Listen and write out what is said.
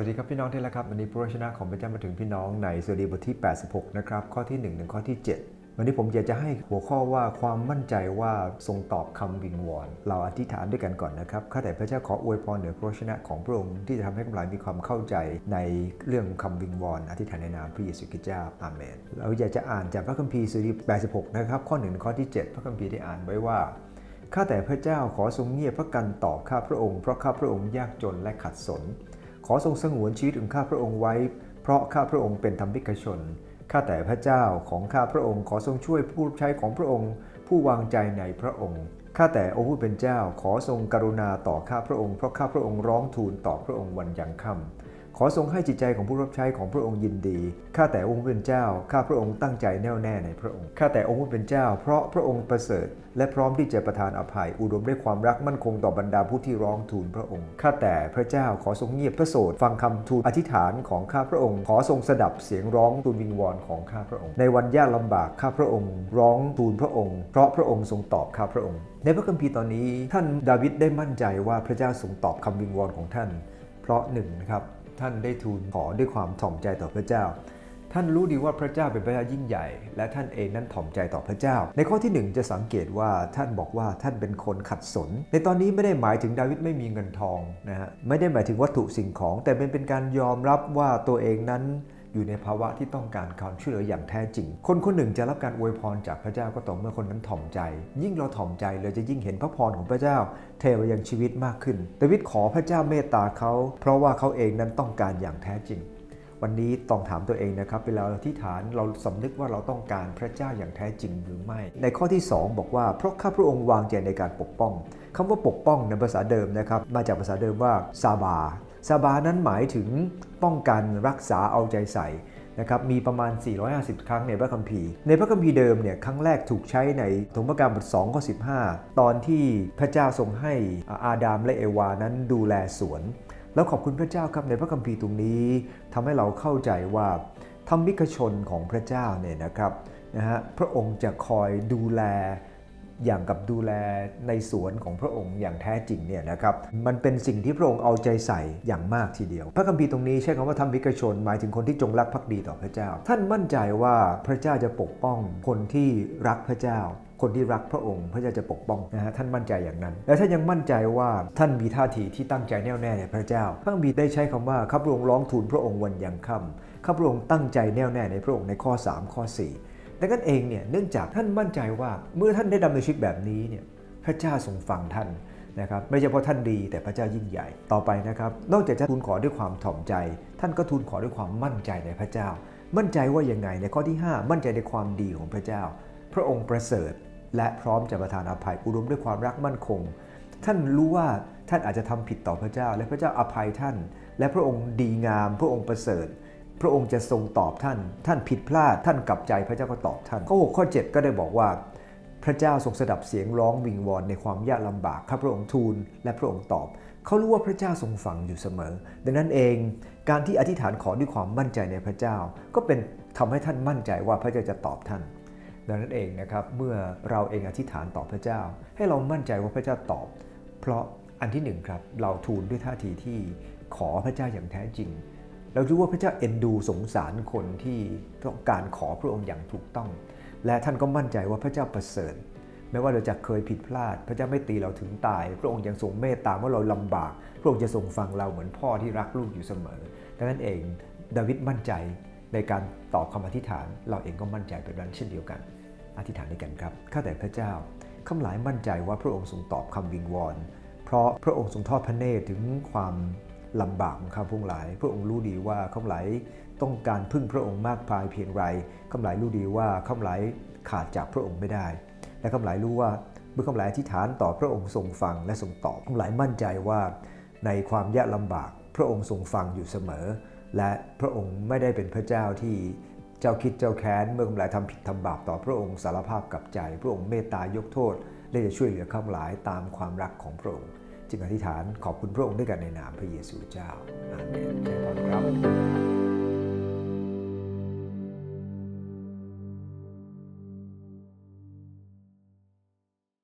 สวัสดีครับพี่น้องที่รักครับวันนี้พระวจนะของพระเจ้ามาถึงพี่น้องในสดีบทที่ 86 นะครับ ข้อที่ 1 ถึงข้อที่ 7 วันนี้ผมอยากจะให้หัวข้อว่าความมั่นใจว่าทรงตอบคำวิงวอน เราอธิษฐานด้วยกันก่อนนะครับข้าแต่พระเจ้าขออวยพรเหนือพระวจนะของพระองค์ที่จะทำให้กำลังมีความเข้าใจในเรื่องคำวิงวอนอธิษฐานในนามพระเยซูคริสต์เจ้าอาเมนเราอยากจะอ่านจากพระคัมภีร์สดุดี86 นะครับข้อ1ข้อที่ 7 พระคัมภีร์ได้อ่านไว้ว่าข้าแต่พระเจ้าขอทรงเงียบพระกันต่อข้าพระองค์เพราะข้าพระองค์ยากจนและขัดสน ขอทรงสงวนชีวิตของข้าพระองค์ไว้ เพราะข้าพระองค์เป็นธรรมิกชน ข้าแต่พระเจ้าของข้าพระองค์ขอทรงช่วยผู้ใช้ของพระองค์ ผู้วางใจในพระองค์ ข้าแต่องค์ผู้เป็นเจ้าขอทรงกรุณาต่อข้าพระองค์เพราะข้าพระองค์ร้องทูลต่อพระองค์วันยังค่ำ ขอทรงให้จิตใจของผู้รับใช้ของพระองค์ยินดี ข้าแต่องค์เป็นเจ้า ข้าพระองค์ตั้งใจแน่วแน่ในพระองค์ ข้าแต่องค์ผู้เป็นเจ้า เพราะพระองค์ประเสริฐ และพร้อมที่จะประทานอภัย อุดมด้วยความรักมั่นคงต่อบรรดาผู้ที่ร้องทูลพระองค์ ข้าแต่พระเจ้าขอทรงเงียบพระโสดฟังคำทูลอธิษฐานของข้าพระองค์ ขอทรงสดับเสียงร้องทูลวิงวอนของข้าพระองค์ ในวันยากลำบากข้าพระองค์ ร้องทูลพระองค์ เพราะพระองค์ทรงตอบข้าพระองค์ ในพระคัมภีร์ตอนนี้ท่านดาวิดได้มั่นใจว่าพระเจ้าทรงตอบคำวิงวอนของท่าน เพราะหนึ่งนะครับ ท่านได้ทูลขอด้วยความถ่อมใจต่อพระเจ้า ท่านรู้ดีว่าพระเจ้าเป็นพระเจ้ายิ่งใหญ่ และท่านเองนั้นถ่อมใจต่อพระเจ้า ในข้อที่หนึ่งจะสังเกตว่าท่านบอกว่าท่านเป็นคนขัดสน ในตอนนี้ไม่ได้หมายถึงดาวิดไม่มีเงินทองนะฮะไม่ได้หมายถึงวัตถุสิ่งของ แต่เป็นเป็นการยอมรับว่าตัวเองนั้น อยู่ในภาวะที่ต้องการความช่วยเหลืออย่างแท้จริง คนคนหนึ่งจะรับการอวยพรจากพระเจ้าก็ต่อเมื่อคนนั้นถ่อมใจ ยิ่งเราถ่อมใจเราจะยิ่งเห็นพระพรของพระเจ้า เทมายังชีวิตมากขึ้นดาวิดขอพระเจ้าเมตตาเขา เพราะว่าเขาเองนั้นต้องการอย่างแท้จริงวันนี้ต้องถามตัวเองนะครับเวลาเราที่ฐานเราสำนึกว่าเราต้องการพระเจ้าอย่างแท้จริงหรือไม่ ในข้อที่ 2 บอกว่าเพราะข้าพระองค์วางใจในการปกป้องคำว่าปกป้องในภาษาเดิมนะครับมาจากภาษาเดิมว่าซาบา ซาบานั้นหมายถึงป้องกันรักษาเอาใจใส่นะครับมีประมาณ 450 ครั้งในพระคัมภีร์ ในพระคัมภีร์เดิมเนี่ยครั้งแรกถูกใช้ในธรรมกรรมบท2ข้อ15 ตอนที่พระเจ้าทรงให้อาดามและเอวานั้นดูแลสวน แล้วขอบคุณพระเจ้าครับในพระคัมภีร์ตรงนี้ทำให้เราเข้าใจว่าธรรมิกชนของพระเจ้าเนี่ยนะครับนะฮะพระองค์จะคอยดูแล อย่างกับดูแลในสวนของพระองค์อย่างแท้จริงเนี่ยนะครับมันเป็นสิ่งที่พระองค์เอาใจใส่อย่างมากทีเดียว พระคัมภีร์ตรงนี้ใช้คำว่าธรรมิกชน หมายถึงคนที่จงรักภักดีต่อพระเจ้า ท่านมั่นใจว่าพระเจ้าจะปกป้องคนที่รักพระเจ้าคนที่รักพระองค์พระเจ้าจะปกป้องนะฮะท่านมั่นใจอย่างนั้น และท่านยังมั่นใจว่าท่านมีท่าทีที่ตั้งใจแน่วแน่ในพระเจ้าพระคัมภีร์ได้ใช้คำว่าข้าพระองค์ร้องทูลพระองค์วันยังค่ำข้าพระองค์ตั้งใจแน่วแน่ในพระองค์ในข้อ 3 ข้อ 4 ดังนั้นเองเนี่ยเนื่องจากท่านมั่นใจว่าเมื่อท่านได้ดำเนินชีวิตแบบนี้เนี่ยพระเจ้าทรงฟังท่านนะครับไม่ใช่เพราะท่านดีแต่พระเจ้ายิ่งใหญ่ต่อไปนะครับ นอกจากจะทูลขอด้วยความถ่อมใจ ท่านก็ทูลขอด้วยความมั่นใจในพระเจ้า มั่นใจว่ายังไงในข้อที่ 5 มั่นใจในความดีของพระเจ้า พระองค์ประเสริฐ และพร้อมจะประทานอภัยอุดมด้วยความรักมั่นคง ท่านรู้ว่าท่านอาจจะทำผิดต่อพระเจ้า และพระเจ้าอภัยท่าน และพระองค์ดีงาม พระองค์ประเสริฐ พระองค์จะทรงตอบท่าน ท่านผิดพลาด ท่านกลับใจพระเจ้าก็ตอบท่าน ข้อ6ข้อ 7 ก็ได้บอกว่า พระเจ้าทรงสดับเสียงร้องวิงวอนในความยากลำบากข้าพระองค์ทูลและพระองค์ตอบ เขารู้ว่าพระเจ้าทรงฟังอยู่เสมอ ดังนั้นเอง การที่อธิษฐานขอด้วยความมั่นใจในพระเจ้า ก็เป็นทำให้ท่านมั่นใจว่าพระเจ้าจะตอบท่าน ดังนั้นเองนะครับ เมื่อเราเองอธิษฐานต่อพระเจ้า ให้เรามั่นใจว่าพระเจ้าตอบ เพราะอันที่หนึ่งครับ เราทูลด้วยท่าทีที่ขอพระเจ้าอย่างแท้จริง เรารู้ว่าพระเจ้าเอ็นดูสงสารคนที่ต้องการขอพระองค์อย่างถูกต้อง และท่านก็มั่นใจว่าพระเจ้าประเสริฐแม้ว่าเราจะเคยผิดพลาด พระเจ้าไม่ตีเราถึงตาย พระองค์ยังทรงเมตตาเมื่อเราลำบาก พระองค์จะทรงฟังเราเหมือนพ่อที่รักลูกอยู่เสมอ ดังนั้นเองดาวิดมั่นใจในการตอบคำอธิษฐาน เราเองก็มั่นใจแบบนั้นเช่นเดียวกัน อธิษฐานด้วยกันครับข้าแต่พระเจ้าข้าหลายมั่นใจว่าพระองค์ทรงตอบคำวิงวอนเพราะพระองค์ทรงทอดพระเนตรถึงความ ลำบากของข้าพงหลาย พระองค์รู้ดีว่าข้าพหลายต้องการพึ่งพระองค์มากพายเพียงไรข้าพหลายรู้ดีว่าข้าพหลายขาดจากพระองค์ไม่ได้ และข้าพหลายรู้ว่าเมื่อข้าหลายอธิษฐานต่อพระองค์ทรงฟังและทรงตอบข้าพหลายมั่นใจว่าในความยากลำบากพระองค์ทรงฟังอยู่เสมอ และพระองค์ไม่ได้เป็นพระเจ้าที่เจ้าคิดเจ้าแค้นเมื่อข้าหลายทำผิดทำบาปต่อพระองค์สารภาพกับใจ พระองค์เมตตายกโทษและจะช่วยเหลือข้าหลายตามความรักของพระองค์ จึงอธิษฐานขอบคุณพระองค์ด้วยกันในนามพระเยซูเจ้าอาเมน